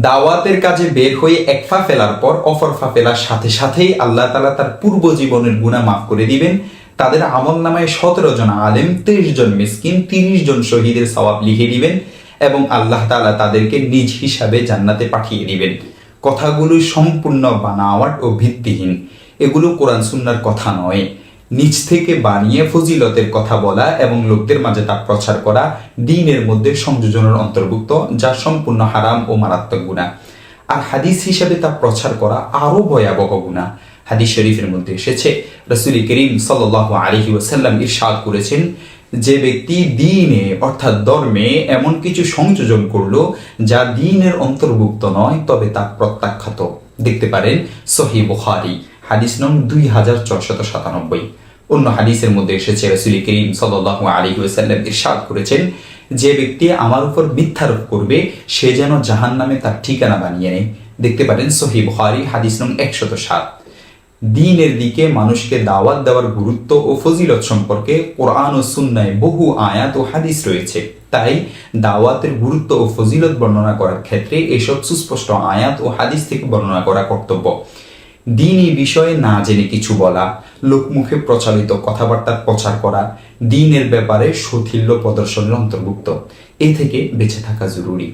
দাওয়াতের কাজে বের হয়ে এক ফা ফেলার পর অফর ফা ফেলার সাথে সাথেই আল্লাহ তালা তার পূর্ব জীবনের গুণা মাফ করে দিবেন। তাদের আমল নামায় সতেরো জন আলেম, তিরিশ জন মিসকিন, তিরিশ জন শহীদের সওয়াব লিখে দিবেন এবং আল্লাহ তালা তাদেরকে নিজ হিসাবে জান্নাতে পাঠিয়ে দিবেন। কথাগুলো সম্পূর্ণ বানাওয়াট ও ভিত্তিহীন। এগুলো কোরআন সুন্নার কথা নয়। নিজ থেকে বানিয়ে ফজিলতের কথা বলা এবং লোকদের মাঝে তা প্রচার করা দিনের মধ্যে সংযোজনের অন্তর্ভুক্ত, যা সম্পূর্ণ হারাম ও মারাত্মক গুণা। আর হাদিস হিসেবে তা প্রচার করা আরও ভয়াবহ গুণা। হাদিস শরীফের মধ্যে এসেছে, রসুল করিম সাল আলহি ওসাল্লাম ইরশাদ করেছেন, যে ব্যক্তি দিনে অর্থাৎ ধর্মে এমন কিছু সংযোজন করল, যা দিনের অন্তর্ভুক্ত নয়, তবে তা প্রত্যাখ্যাত। দেখতে পারেন সহি বুখারি, হাদিস নং দুই হাজার ছশত সাতানব্বই। অন্য হাদিসের মধ্যে এসেছে রসুল করিম সাল্লাহ আলী ওসাল্লাম ইরশাদ করেছেন, যে ব্যক্তি আমার উপর মিথ্যারোপ করবে, সে যেন জাহান নামে তার ঠিকানা বানিয়ে নেয়। দেখতে পারেন সহি বুখারি, হাদিস নং একশত সাত। দিনের দিকে মানুষকে দাওয়াত দেওয়ার গুরুত্ব ও ফজিলত সম্পর্কে কোরআন ও সুন্নায় বহু আয়াত ও হাদিস রয়েছে। তাই দাওয়াতের গুরুত্ব ও ফজিলত বর্ণনা করার ক্ষেত্রে এসব সুস্পষ্ট আয়াত ও হাদিস থেকে বর্ণনা করা কর্তব্য। দিনই বিষয়ে না জেনে কিছু বলা, লোকমুখে প্রচলিত কথাবার্তা প্রচার করা, দিনের ব্যাপারে সথিল্য প্রদর্শনের অন্তর্ভুক্ত। এ থেকে বেঁচে থাকা জরুরি।